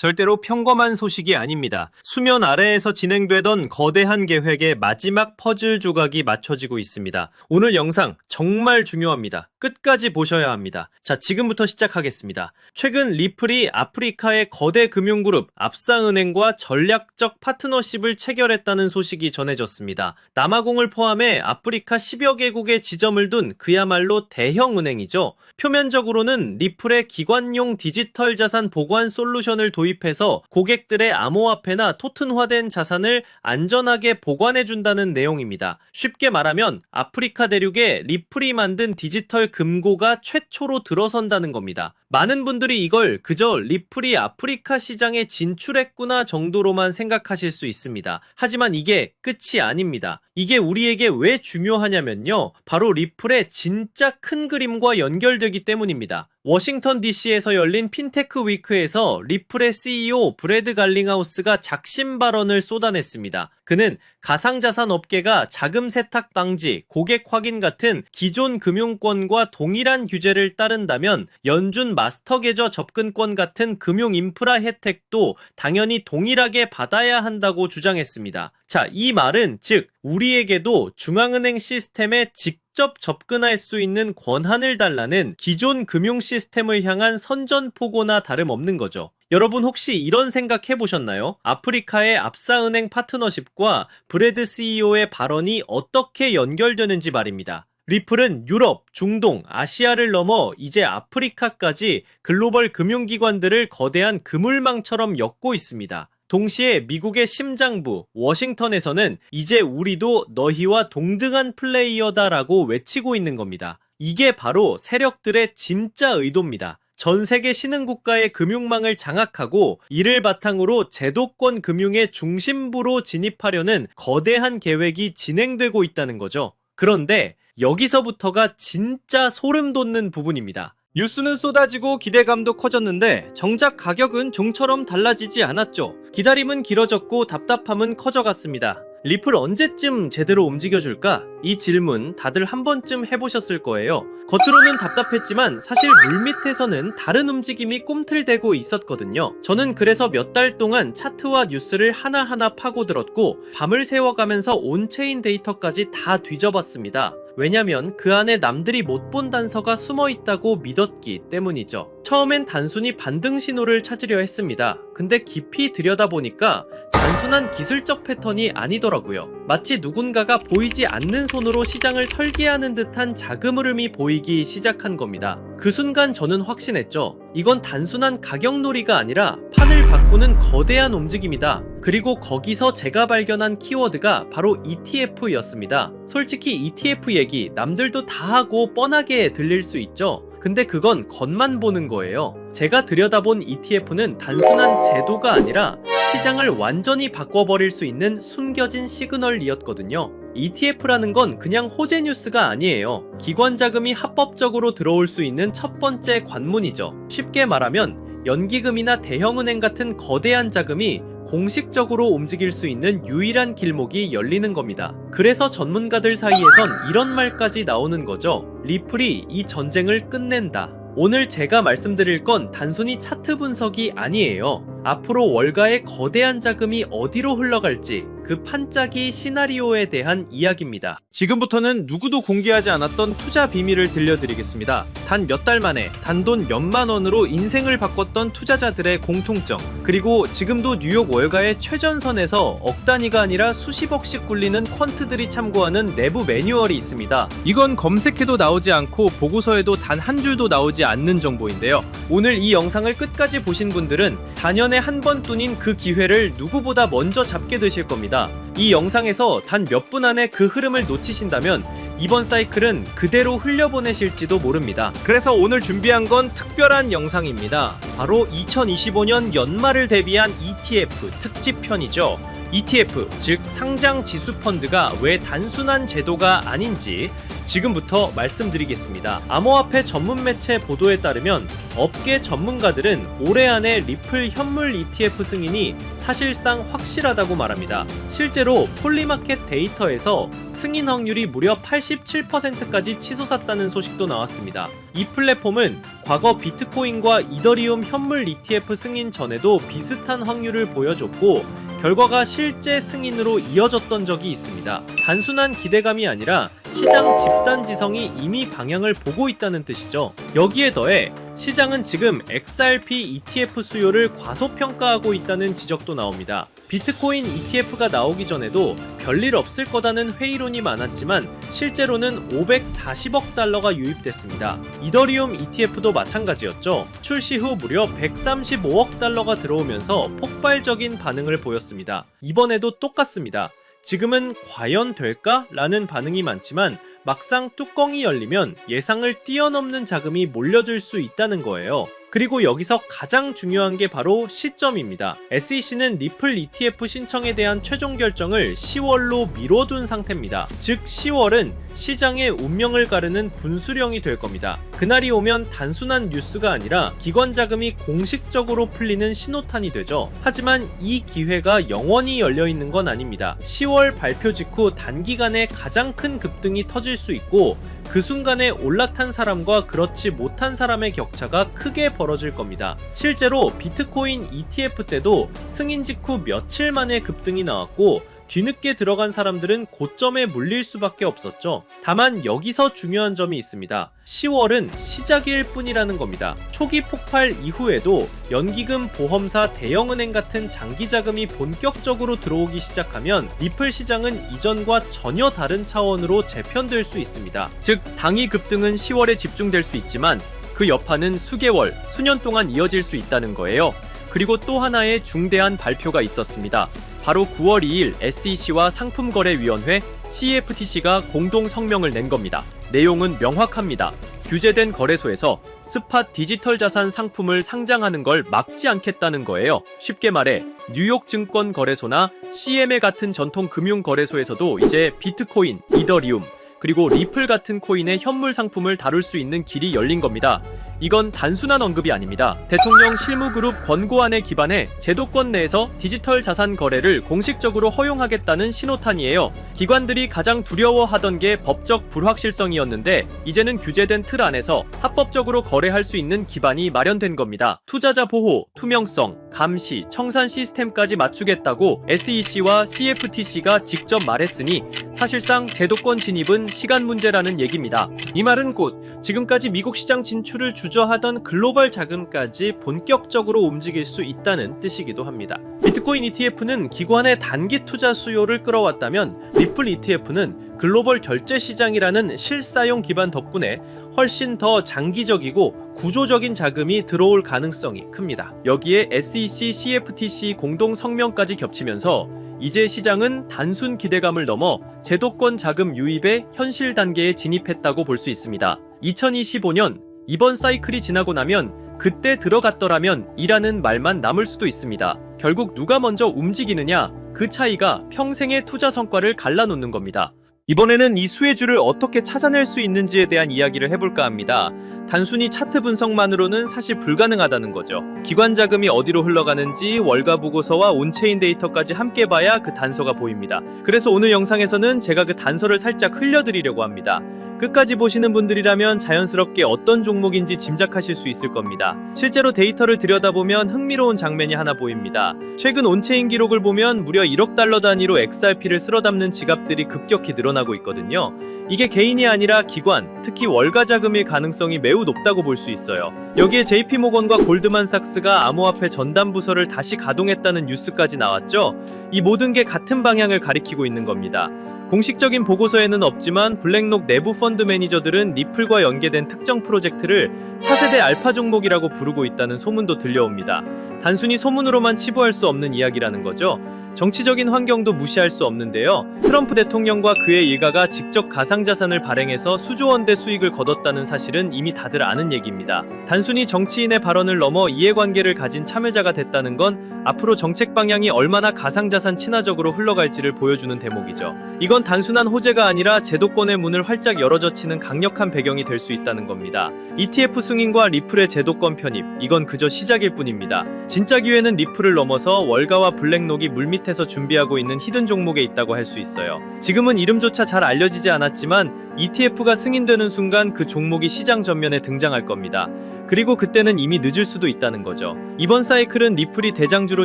절대로 평범한 소식이 아닙니다. 수면 아래에서 진행되던 거대한 계획의 마지막 퍼즐 조각이 맞춰지고 있습니다. 오늘 영상 정말 중요합니다. 끝까지 보셔야 합니다. 자, 지금부터 시작하겠습니다. 최근 리플이 아프리카의 거대 금융그룹 압사은행과 전략적 파트너십을 체결했다는 소식이 전해졌습니다. 남아공을 포함해 아프리카 10여 개국에 지점을 둔 그야말로 대형 은행이죠. 표면적으로는 리플의 기관용 디지털 자산 보관 솔루션을 도입 해서 고객들의 암호화폐나 토큰화된 자산을 안전하게 보관해준다는 내용입니다. 쉽게 말하면 아프리카 대륙에 리플이 만든 디지털 금고가 최초로 들어선다는 겁니다. 많은 분들이 이걸 그저 리플이 아프리카 시장에 진출했구나 정도로만 생각하실 수 있습니다. 하지만 이게 끝이 아닙니다. 이게 우리에게 왜 중요하냐면요. 바로 리플의 진짜 큰 그림과 연결되기 때문입니다. 워싱턴 DC에서 열린 핀테크 위크에서 리플의 CEO 브래드 갈링하우스가 작심 발언을 쏟아냈습니다. 그는 가상자산 업계가 자금 세탁 방지, 고객 확인 같은 기존 금융권과 동일한 규제를 따른다면 연준 마스터 계좌 접근권 같은 금융 인프라 혜택도 당연히 동일하게 받아야 한다고 주장했습니다. 자, 이 말은 즉 우리에게도 중앙은행 시스템에 직접 접근할 수 있는 권한을 달라는 기존 금융 시스템을 향한 선전포고나 다름없는 거죠. 여러분 혹시 이런 생각 해보셨나요? 아프리카의 압사은행 파트너십과 브레드 CEO의 발언이 어떻게 연결되는지 말입니다. 리플은 유럽, 중동, 아시아를 넘어 이제 아프리카까지 글로벌 금융기관들을 거대한 그물망처럼 엮고 있습니다. 동시에 미국의 심장부 워싱턴에서는 이제 우리도 너희와 동등한 플레이어다라고 외치고 있는 겁니다. 이게 바로 세력들의 진짜 의도입니다. 전 세계 신흥국가의 금융망을 장악하고 이를 바탕으로 제도권 금융의 중심부로 진입하려는 거대한 계획이 진행되고 있다는 거죠. 그런데 여기서부터가 진짜 소름 돋는 부분입니다. 뉴스는 쏟아지고 기대감도 커졌는데 정작 가격은 종처럼 달라지지 않았죠. 기다림은 길어졌고 답답함은 커져갔습니다. 리플 언제쯤 제대로 움직여줄까? 이 질문 다들 한 번쯤 해보셨을 거예요. 겉으로는 답답했지만 사실 물밑에서는 다른 움직임이 꿈틀대고 있었거든요. 저는 그래서 몇 달 동안 차트와 뉴스를 하나하나 파고들었고 밤을 새워가면서 온체인 데이터까지 다 뒤져봤습니다. 왜냐면 그 안에 남들이 못 본 단서가 숨어 있다고 믿었기 때문이죠. 처음엔 단순히 반등 신호를 찾으려 했습니다. 근데 깊이 들여다보니까 단순한 기술적 패턴이 아니더라고요. 마치 누군가가 보이지 않는 손으로 시장을 설계하는 듯한 자금 흐름이 보이기 시작한 겁니다. 그 순간 저는 확신했죠. 이건 단순한 가격놀이가 아니라 판을 바꾸는 거대한 움직임이다. 그리고 거기서 제가 발견한 키워드가 바로 ETF였습니다. 솔직히 ETF 얘기 남들도 다 하고 뻔하게 들릴 수 있죠. 근데 그건 겉만 보는 거예요. 제가 들여다본 ETF는 단순한 제도가 아니라 시장을 완전히 바꿔버릴 수 있는 숨겨진 시그널이었거든요. ETF라는 건 그냥 호재 뉴스가 아니에요. 기관 자금이 합법적으로 들어올 수 있는 첫 번째 관문이죠. 쉽게 말하면 연기금이나 대형은행 같은 거대한 자금이 공식적으로 움직일 수 있는 유일한 길목이 열리는 겁니다. 그래서 전문가들 사이에선 이런 말까지 나오는 거죠. 리플이 이 전쟁을 끝낸다. 오늘 제가 말씀드릴 건 단순히 차트 분석이 아니에요. 앞으로 월가의 거대한 자금이 어디로 흘러갈지 그 판짜기 시나리오에 대한 이야기입니다. 지금부터는 누구도 공개하지 않았던 투자 비밀을 들려드리겠습니다. 단 몇 달 만에 단돈 몇만 원으로 인생을 바꿨던 투자자들의 공통점 그리고 지금도 뉴욕 월가의 최전선에서 억 단위가 아니라 수십억씩 굴리는 퀀트들이 참고하는 내부 매뉴얼이 있습니다. 이건 검색해도 나오지 않고 보고서에도 단 한 줄도 나오지 않는 정보인데요. 오늘 이 영상을 끝까지 보신 분들은 4년에 한 번 뿐인 그 기회를 누구보다 먼저 잡게 되실 겁 니다. 이 영상에서 단 몇 분 안에 그 흐름을 놓치신다면 이번 사이클은 그대로 흘려보내실지도 모릅니다. 그래서 오늘 준비한 건 특별한 영상입니다. 바로 2025년 연말을 대비한 ETF 특집 편이죠. ETF, 즉 상장 지수 펀드가 왜 단순한 제도가 아닌지 지금부터 말씀드리겠습니다. 암호화폐 전문 매체 보도에 따르면 업계 전문가들은 올해 안에 리플 현물 ETF 승인이 사실상 확실하다고 말합니다. 실제로 폴리마켓 데이터에서 승인 확률이 무려 87%까지 치솟았다는 소식도 나왔습니다. 이 플랫폼은 과거 비트코인과 이더리움 현물 ETF 승인 전에도 비슷한 확률을 보여줬고 결과가 실제 승인으로 이어졌던 적이 있습니다. 단순한 기대감이 아니라 시장 집단 지성이 이미 방향을 보고 있다는 뜻이죠. 여기에 더해 시장은 지금 XRP ETF 수요를 과소평가하고 있다는 지적도 나옵니다. 비트코인 ETF가 나오기 전에도 별일 없을 거다는 회의론이 많았지만 실제로는 540억 달러가 유입됐습니다. 이더리움 ETF도 마찬가지였죠. 출시 후 무려 135억 달러가 들어오면서 폭발적인 반응을 보였습니다. 이번에도 똑같습니다. 지금은 과연 될까? 라는 반응이 많지만 막상 뚜껑이 열리면 예상을 뛰어넘는 자금이 몰려들 수 있다는 거예요. 그리고 여기서 가장 중요한 게 바로 시점입니다. SEC는 리플 ETF 신청에 대한 최종 결정을 10월로 미뤄둔 상태입니다. 즉 10월은 시장의 운명을 가르는 분수령이 될 겁니다. 그날이 오면 단순한 뉴스가 아니라 기관 자금이 공식적으로 풀리는 신호탄이 되죠. 하지만 이 기회가 영원히 열려 있는 건 아닙니다. 10월 발표 직후 단기간에 가장 큰 급등이 터질 수 있고 그 순간에 올라탄 사람과 그렇지 못한 사람의 격차가 크게 벌어질 겁니다. 실제로 비트코인 ETF 때도 승인 직후 며칠 만에 급등이 나왔고 뒤늦게 들어간 사람들은 고점에 물릴 수밖에 없었죠. 다만 여기서 중요한 점이 있습니다. 10월은 시작일 뿐이라는 겁니다. 초기 폭발 이후에도 연기금, 보험사, 대형은행 같은 장기 자금이 본격적으로 들어오기 시작하면 리플 시장은 이전과 전혀 다른 차원으로 재편될 수 있습니다. 즉, 당이 급등은 10월에 집중될 수 있지만 그 여파는 수개월, 수년 동안 이어질 수 있다는 거예요. 그리고 또 하나의 중대한 발표가 있었습니다. 바로 9월 2일 SEC와 상품거래위원회 CFTC가 공동 성명을 낸 겁니다. 내용은 명확합니다. 규제된 거래소에서 스팟 디지털 자산 상품을 상장하는 걸 막지 않겠다는 거예요. 쉽게 말해 뉴욕 증권 거래소나 CMA 같은 전통 금융 거래소에서도 이제 비트코인, 이더리움, 그리고 리플 같은 코인의 현물 상품을 다룰 수 있는 길이 열린 겁니다. 이건 단순한 언급이 아닙니다. 대통령 실무그룹 권고안에 기반해 제도권 내에서 디지털 자산 거래를 공식적으로 허용하겠다는 신호탄이에요. 기관들이 가장 두려워하던 게 법적 불확실성이었는데 이제는 규제된 틀 안에서 합법적으로 거래할 수 있는 기반이 마련된 겁니다. 투자자 보호, 투명성, 감시, 청산 시스템까지 맞추겠다고 SEC와 CFTC가 직접 말했으니 사실상 제도권 진입은 시간 문제라는 얘기입니다. 이 말은 곧 지금까지 미국 시장 진출을 주저하던 글로벌 자금까지 본격적으로 움직일 수 있다는 뜻이기도 합니다. 비트코인 ETF는 기관의 단기 투자 수요를 끌어왔다면 리플 ETF는 글로벌 결제 시장이라는 실사용 기반 덕분에 훨씬 더 장기적이고 구조적인 자금이 들어올 가능성이 큽니다. 여기에 SEC, CFTC 공동 성명까지 겹치면서 이제 시장은 단순 기대감을 넘어 제도권 자금 유입의 현실 단계에 진입했다고 볼 수 있습니다. 2025년 이번 사이클이 지나고 나면 그때 들어갔더라면 이라는 말만 남을 수도 있습니다. 결국 누가 먼저 움직이느냐 그 차이가 평생의 투자 성과를 갈라놓는 겁니다. 이번에는 이 수혜주를 어떻게 찾아낼 수 있는지에 대한 이야기를 해볼까 합니다. 단순히 차트 분석만으로는 사실 불가능하다는 거죠. 기관 자금이 어디로 흘러가는지 월가 보고서와 온체인 데이터까지 함께 봐야 그 단서가 보입니다. 그래서 오늘 영상에서는 제가 그 단서를 살짝 흘려드리려고 합니다. 끝까지 보시는 분들이라면 자연스럽게 어떤 종목인지 짐작하실 수 있을 겁니다. 실제로 데이터를 들여다보면 흥미로운 장면이 하나 보입니다. 최근 온체인 기록을 보면 무려 1억 달러 단위로 XRP를 쓸어 담는 지갑들이 급격히 늘어나고 있거든요. 이게 개인이 아니라 기관, 특히 월가 자금일 가능성이 매우 높다고 볼 수 있어요. 여기에 JP모건과 골드만삭스가 암호화폐 전담 부서를 다시 가동했다는 뉴스까지 나왔죠. 이 모든 게 같은 방향을 가리키고 있는 겁니다. 공식적인 보고서에는 없지만 블랙록 내부 펀드 매니저들은 리플과 연계된 특정 프로젝트를 차세대 알파 종목이라고 부르고 있다는 소문도 들려옵니다. 단순히 소문으로만 치부할 수 없는 이야기라는 거죠. 정치적인 환경도 무시할 수 없는데요. 트럼프 대통령과 그의 일가가 직접 가상자산을 발행해서 수조 원대 수익을 거뒀다는 사실은 이미 다들 아는 얘기입니다. 단순히 정치인의 발언을 넘어 이해관계를 가진 참여자가 됐다는 건 앞으로 정책 방향이 얼마나 가상자산 친화적으로 흘러갈지를 보여주는 대목이죠. 이건 단순한 호재가 아니라 제도권의 문을 활짝 열어젖히는 강력한 배경이 될 수 있다는 겁니다. ETF 승인과 리플의 제도권 편입, 이건 그저 시작일 뿐입니다. 진짜 기회는 리플을 넘어서 월가와 블랙록이 물밑 에서 준비하고 있는 히든 종목에 있다고 할 수 있어요. 지금은 이름조차 잘 알려지지 않았지만 ETF가 승인되는 순간 그 종목이 시장 전면에 등장할 겁니다. 그리고 그때는 이미 늦을 수도 있다는 거죠. 이번 사이클은 리플이 대장주로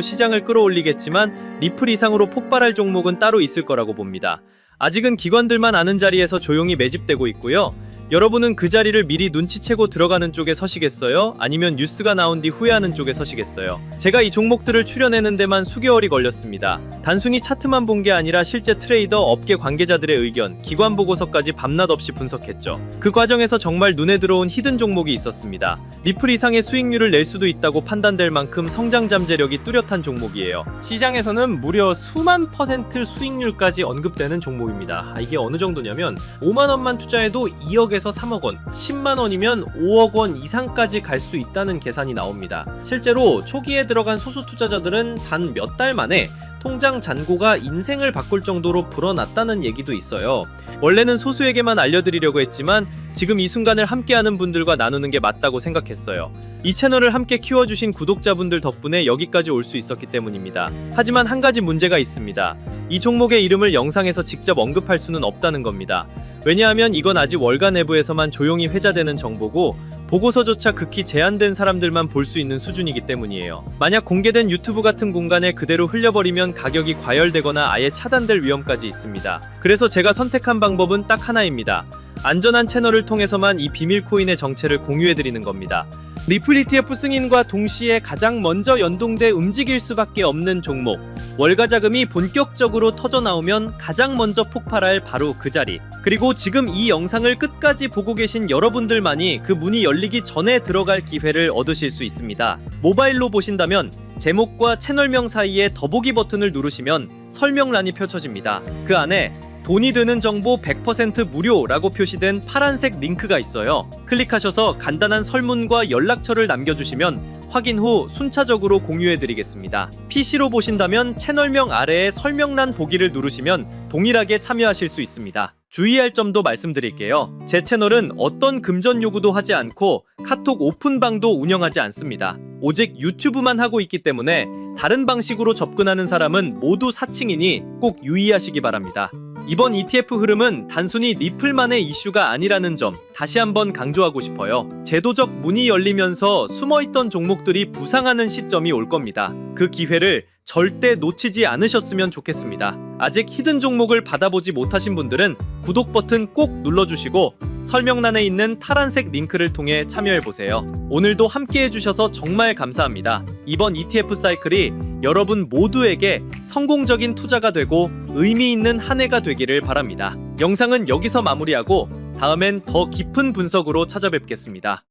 시장을 끌어올리겠지만 리플 이상으로 폭발할 종목은 따로 있을 거라고 봅니다. 아직은 기관들만 아는 자리에서 조용히 매집되고 있고요. 여러분은 그 자리를 미리 눈치채고 들어가는 쪽에 서시겠어요? 아니면 뉴스가 나온 뒤 후회하는 쪽에 서시겠어요? 제가 이 종목들을 추려내는 데만 수개월이 걸렸습니다. 단순히 차트만 본 게 아니라 실제 트레이더, 업계 관계자들의 의견, 기관 보고서까지 밤낮 없이 분석했죠. 그 과정에서 정말 눈에 들어온 히든 종목이 있었습니다. 리플 이상의 수익률을 낼 수도 있다고 판단될 만큼 성장 잠재력이 뚜렷한 종목이에요. 시장에서는 무려 수만 퍼센트 수익률까지 언급되는 종목 입니다. 아, 이게 어느 정도냐면 5만 원만 투자해도 2억에서 3억 원, 10만 원이면 5억 원 이상까지 갈 수 있다는 계산이 나옵니다. 실제로 초기에 들어간 소수 투자자들은 단 몇 달 만에 통장 잔고가 인생을 바꿀 정도로 불어났다는 얘기도 있어요. 원래는 소수에게만 알려드리려고 했지만 지금 이 순간을 함께하는 분들과 나누는 게 맞다고 생각했어요. 이 채널을 함께 키워주신 구독자분들 덕분에 여기까지 올 수 있었기 때문입니다. 하지만 한 가지 문제가 있습니다. 이 종목의 이름을 영상에서 직접 언급할 수는 없다는 겁니다. 왜냐하면 이건 아직 월가 내부에서만 조용히 회자되는 정보고 보고서조차 극히 제한된 사람들만 볼 수 있는 수준이기 때문이에요. 만약 공개된 유튜브 같은 공간에 그대로 흘려버리면 가격이 과열되거나 아예 차단될 위험까지 있습니다. 그래서 제가 선택한 방법은 딱 하나입니다. 안전한 채널을 통해서만 이 비밀 코인의 정체를 공유해드리는 겁니다. 리플 ETF 승인과 동시에 가장 먼저 연동돼 움직일 수밖에 없는 종목. 월가 자금이 본격적으로 터져 나오면 가장 먼저 폭발할 바로 그 자리. 그리고 지금 이 영상을 끝까지 보고 계신 여러분들만이 그 문이 열리기 전에 들어갈 기회를 얻으실 수 있습니다. 모바일로 보신다면 제목과 채널명 사이에 더보기 버튼을 누르시면 설명란이 펼쳐집니다. 그 안에 돈이 드는 정보 100% 무료라고 표시된 파란색 링크가 있어요. 클릭하셔서 간단한 설문과 연락처를 남겨주시면 확인 후 순차적으로 공유해드리겠습니다. PC로 보신다면 채널명 아래에 설명란 보기를 누르시면 동일하게 참여하실 수 있습니다. 주의할 점도 말씀드릴게요. 제 채널은 어떤 금전 요구도 하지 않고 카톡 오픈방도 운영하지 않습니다. 오직 유튜브만 하고 있기 때문에 다른 방식으로 접근하는 사람은 모두 사칭이니 꼭 유의하시기 바랍니다. 이번 ETF 흐름은 단순히 리플만의 이슈가 아니라는 점 다시 한번 강조하고 싶어요. 제도적 문이 열리면서 숨어있던 종목들이 부상하는 시점이 올 겁니다. 그 기회를 절대 놓치지 않으셨으면 좋겠습니다. 아직 히든 종목을 받아보지 못하신 분들은 구독 버튼 꼭 눌러주시고 설명란에 있는 파란색 링크를 통해 참여해보세요. 오늘도 함께 해주셔서 정말 감사합니다. 이번 ETF 사이클이 여러분 모두에게 성공적인 투자가 되고 의미 있는 한 해가 되기를 바랍니다. 영상은 여기서 마무리하고 다음엔 더 깊은 분석으로 찾아뵙겠습니다.